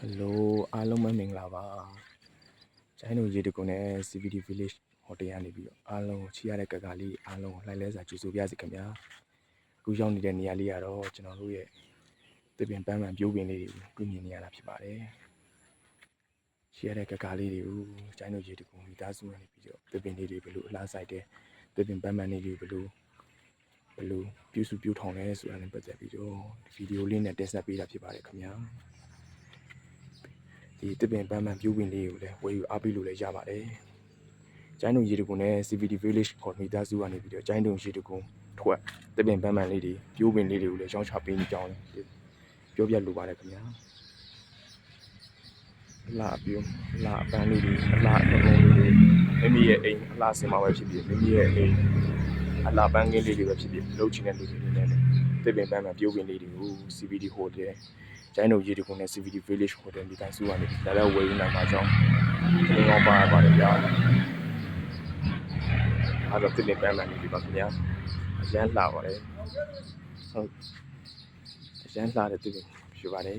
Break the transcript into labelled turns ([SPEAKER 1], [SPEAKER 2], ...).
[SPEAKER 1] ဟယ်လိုအားလုံးပဲမင်္ဂလာပါကျိုင်းတို့ရေတကုံနဲ့ CVD Village Hotel ကနေပြီးတော့အားလုံးချီရတဲ့ကကလေးအားလုံးလှိုင်းလဲစွာကြိုဆိုပြစီခင်ဗျာအခုရောက်နေတဲ့နေရာလေးကတော့ကျွန်တော်တို့ရဲ့တပင်ပန်းပန်းပြိုးပင်လေးတွေကိုတွေ့မြင်နေရတာဖြစ်ပါတယ်ချီရတဲ့ကကလေးတွေကိုကျိုင်းတို့ရေတကုံမိသားစုကနေပြီးတော့တပင်လေးတွေဘယ်လိုအလားဆိုင်တဲ့တပင်ပန်းပန်းလေးတွေဘယ်လိုဘယ်လိုပြုစုပြုထောင်လဲဆိုတာနဲ့ပတ်သက်ပြီးတော့ဒီဗီဒီယိုလေးနဲ့တက်ဆက်ပေးတာဖြစ်ပါတယ်ခင်ဗျာ ဒီတစ်ပင်ပန်းပန်းပြူးပင်လေးကိုလည်းဝယ်ယူအားပေးလို့လည်းရပါတယ်။ကျိုင်းတုံရေတကုံနဲ့ CVD Village ခေါ်မိသားစုကနေပြီးတော့ကျိုင်းတုံရေတကုံထွက်တစ်ပင်ပန်းပန်းလေးတွေပြူးပင်လေးတွေကိုလည်းရောင်းချပေးနေကြောင်းလည်းပြောပြလိုပါတယ်ခင်ဗျာ။အလားအပြူအလားအပန်းလေးတွေအလားအကုံလေးတွေမိမိရဲ့အိမ်အလားစင်မှာပဲဖြစ်ဖြစ်မိမိရဲ့အိမ် အလားပန်းကင်းလေးတွေပဲဖြစ်ဖြစ်လှုပ်ချင်တဲ့လူတွေနဲ့လည်းတစ်ပင်ပန်းပန်းပြူးပင်လေးတွေကို CVD Hotel ကျိုင်းတို့ရေတကုံနဲ့ CVD Village Hotel ဒီတိုင်းစုကနေလည်းလည်းဝယ်ယူနိုင်မှာကြောင်းဒီကောင်ပါပါတယ်ဗျာအဲ့တော့တင်ပန်းမှန်နေပါခင်ဗျာအရန်လှပါတယ်ဟုတ်အရန်လှတဲ့တင်ပြပါတယ်